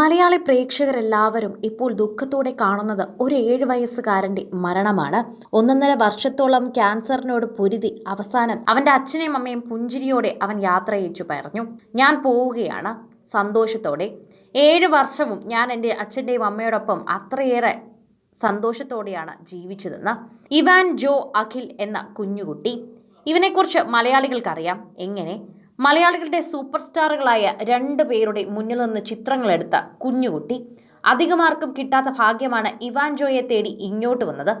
മലയാളി പ്രേക്ഷകരെല്ലാവരും ഇപ്പോൾ ദുഃഖത്തോടെ കാണുന്നത് ഒരു ഏഴ് വയസ്സുകാരന്റെ മരണമാണ്. ഒന്നൊന്നര വർഷത്തോളം ക്യാൻസറിനോട് പൊരുതി അവസാനം അവന്റെ അച്ഛനെയും അമ്മയും പുഞ്ചിരിയോടെ അവൻ യാത്രയച്ചു പറഞ്ഞു. ഞാൻ പോവുകയാണ് സന്തോഷത്തോടെ. ഏഴ് വർഷവും ഞാൻ എന്റെ അച്ഛന്റെയും അമ്മയോടൊപ്പം അത്രയേറെ സന്തോഷത്തോടെയാണ് ജീവിച്ചതെന്ന് ഇവാൻ ജോ അഖിൽ എന്ന കുഞ്ഞുകുട്ടി. ഇവനെക്കുറിച്ച് മലയാളികൾക്കറിയാം. എങ്ങനെ? മലയാളികളുടെ സൂപ്പർ സ്റ്റാറുകളായ രണ്ട് പേരുടെ മുന്നിൽ നിന്ന് ചിത്രങ്ങളെടുത്ത കുഞ്ഞുകുട്ടി അധികമാർക്കും കിട്ടാത്ത ഭാഗ്യമാണ് ഇവാൻ ജോയെ തേടി ഇങ്ങോട്ട് വന്നത്.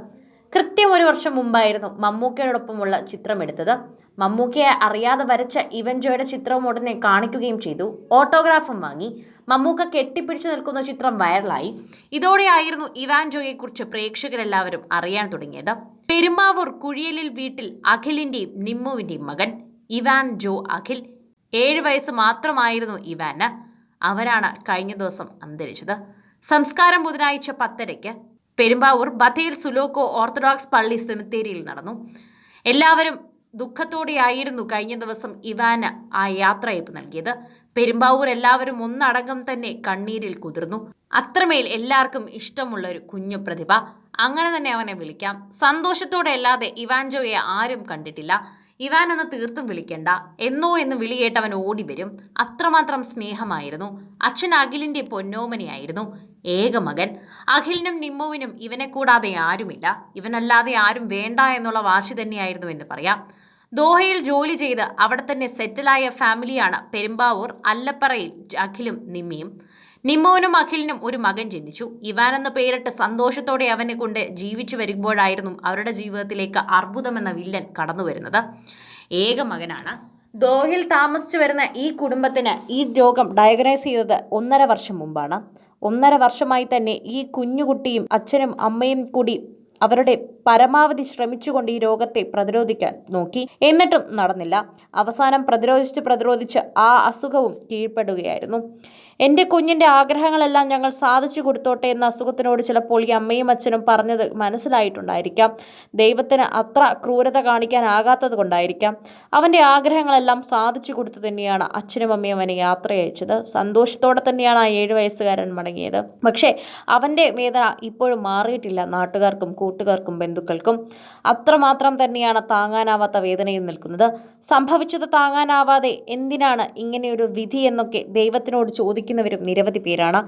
കൃത്യം ഒരു വർഷം മുമ്പായിരുന്നു മമ്മൂക്കയോടൊപ്പമുള്ള ചിത്രമെടുത്തത്. മമ്മൂക്കയെ അറിയാതെ വരച്ച ഇവൻ ജോയുടെ ചിത്രവും ഉടനെ കാണിക്കുകയും ചെയ്തു. ഓട്ടോഗ്രാഫും വാങ്ങി. മമ്മൂക്ക കെട്ടിപ്പിടിച്ചു നിൽക്കുന്ന ചിത്രം വൈറലായി. ഇതോടെയായിരുന്നു ഇവാൻ ജോയെക്കുറിച്ച് പ്രേക്ഷകരെല്ലാവരും അറിയാൻ തുടങ്ങിയത്. പെരുമ്പാവൂർ കുഴിയലിൽ വീട്ടിൽ അഖിലിന്റെയും നിമ്മുവിന്റെയും മകൻ ഇവാൻ ജോ അഖിൽ. ഏഴ് വയസ്സ് മാത്രമായിരുന്നു ഇവാന്. അവരാണ് കഴിഞ്ഞ ദിവസം അന്തരിച്ചത്. സംസ്കാരം ബുധനാഴ്ച പത്തരയ്ക്ക് പെരുമ്പാവൂർ ബഥേൽ സുലോക്കോ ഓർത്തഡോക്സ് പള്ളി സെമിത്തേരിയിൽ നടന്നു. എല്ലാവരും ദുഃഖത്തോടെയായിരുന്നു കഴിഞ്ഞ ദിവസം ഇവാന് ആ യാത്രയപ്പ് നൽകിയത്. പെരുമ്പാവൂർ എല്ലാവരും ഒന്നടങ്കം തന്നെ കണ്ണീരിൽ കുതിർന്നു. അത്രമേൽ എല്ലാവർക്കും ഇഷ്ടമുള്ള ഒരു കുഞ്ഞു പ്രതിഭ. അങ്ങനെ തന്നെ അവനെ വിളിക്കാം. സന്തോഷത്തോടെ അല്ലാതെ ഇവാൻജോയെ ആരും കണ്ടിട്ടില്ല. ഇവാൻ ഒന്ന് തീർത്തും വിളിക്കണ്ട. എന്നോ എന്ന് വിളിയേട്ടവൻ ഓടി വരും അത്രമാത്രം സ്നേഹമായിരുന്നു. അച്ഛൻ അഖിലിന്റെ പൊന്നോമനയായിരുന്നു. ഏക മകൻ. അഖിലിനും നിമ്മുവിനും ഇവനെ കൂടാതെ ആരുമില്ല. ഇവനല്ലാതെ ആരും വേണ്ട എന്നുള്ള വാശി തന്നെയായിരുന്നു എന്ന് പറയാം. ദോഹയിൽ ജോലി ചെയ്ത് അവിടെ തന്നെ സെറ്റിലായ ഫാമിലിയാണ് പെരുമ്പാവൂർ അല്ലപ്പറയിൽ അഖിലും നിമ്മിയും. നിമ്മോനും അഖിലിനും ഒരു മകൻ ജനിച്ചു. ഇവാൻ എന്ന പേരിട്ട് സന്തോഷത്തോടെ അവനെ കൊണ്ട് ജീവിച്ചു വരുമ്പോഴായിരുന്നു അവരുടെ ജീവിതത്തിലേക്ക് അർബുദമെന്ന വില്ലൻ കടന്നു വരുന്നത്. ഏക മകനാണ്. ദോഹിൽ താമസിച്ചു വരുന്ന ഈ കുടുംബത്തിന് ഈ രോഗം ഡയഗ്നൈസ് ചെയ്തത് ഒന്നര വർഷം മുമ്പാണ്. ഒന്നര വർഷമായി തന്നെ ഈ കുഞ്ഞുകുട്ടിയും അച്ഛനും അമ്മയും കൂടി അവരുടെ പരമാവധി ശ്രമിച്ചുകൊണ്ട് ഈ രോഗത്തെ പ്രതിരോധിക്കാൻ നോക്കി. എന്നിട്ടും നടന്നില്ല. അവസാനം പ്രതിരോധിച്ച് പ്രതിരോധിച്ച് ആ അസുഖവും കീഴ്പ്പെടുകയായിരുന്നു. എന്റെ കുഞ്ഞിന്റെ ആഗ്രഹങ്ങളെല്ലാം ഞങ്ങൾ സാധിച്ചു കൊടുത്തോട്ടെ എന്ന അസുഖത്തിനോട് ചിലപ്പോൾ ഈ അമ്മയും അച്ഛനും പറഞ്ഞത് മനസ്സിലായിട്ടുണ്ടായിരിക്കാം. ദൈവത്തിന് അത്ര ക്രൂരത കാണിക്കാനാകാത്തത് കൊണ്ടായിരിക്കാം. അവന്റെ ആഗ്രഹങ്ങളെല്ലാം സാധിച്ചു കൊടുത്തു തന്നെയാണ് അച്ഛനും അമ്മയും അവനെ യാത്ര അയച്ചത് സന്തോഷത്തോടെ തന്നെയാണ് ആ ഏഴ് വയസ്സുകാരൻ മടങ്ങിയത്. പക്ഷേ അവന്റെ വേദന ഇപ്പോഴും മാറിയിട്ടില്ല നാട്ടുകാർക്കും കൂട്ടുകാർക്കും ബന്ധുക്കൾക്കും അത്രമാത്രം തന്നെയാണ് താങ്ങാനാവാത്ത വേദനയിൽ നിൽക്കുന്നത്. സംഭവിച്ചത് താങ്ങാനാവാതെ എന്തിനാണ് ഇങ്ങനെയൊരു വിധി എന്നൊക്കെ ദൈവത്തിനോട് ചോദിക്കുന്നവരും നിരവധി പേരാണ്.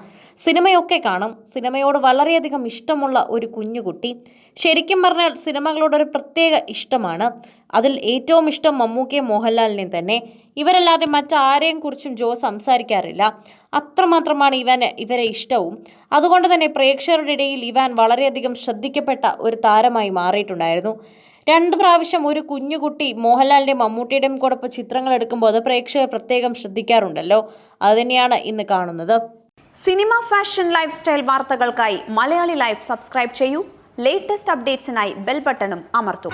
സിനിമയൊക്കെ കാണും. സിനിമയോട് വളരെയധികം ഇഷ്ടമുള്ള ഒരു കുഞ്ഞുകുട്ടി. ശരിക്കും പറഞ്ഞാൽ സിനിമകളോടൊരു പ്രത്യേക ഇഷ്ടമാണ്. അതിൽ ഏറ്റവും ഇഷ്ടം മമ്മൂക്കെ മോഹൻലാലിനെയും തന്നെ. ഇവരല്ലാതെ മറ്റാരെയും കുറിച്ചും ജോ സംസാരിക്കാറില്ല. അത്രമാത്രമാണ് ഇവൻ ഇവരെ ഇഷ്ടവും. അതുകൊണ്ട് തന്നെ പ്രേക്ഷകരുടെ ഇടയിൽ ഇവാൻ വളരെയധികം ശ്രദ്ധിക്കപ്പെട്ട ഒരു താരമായി മാറിയിട്ടുണ്ടായിരുന്നു. രണ്ട് പ്രാവശ്യം ഒരു കുഞ്ഞുകുട്ടി മോഹൻലാലിന്റെ മമ്മൂട്ടിയുടെയും കൂടൊപ്പം ചിത്രങ്ങൾ എടുക്കുമ്പോൾ അത് പ്രേക്ഷകർ പ്രത്യേകം ശ്രദ്ധിക്കാറുണ്ടല്ലോ. അതുതന്നെയാണ് ഇന്ന് കാണുന്നത്. സിനിമ ഫാഷൻ ലൈഫ് സ്റ്റൈൽ വാർത്തകൾക്കായി മലയാളി ലൈഫ് സബ്സ്ക്രൈബ് ചെയ്യൂ. ലേറ്റസ്റ്റ് അപ്ഡേറ്റ്സിനായി ബെൽ ബട്ടണും അമർത്തൂ.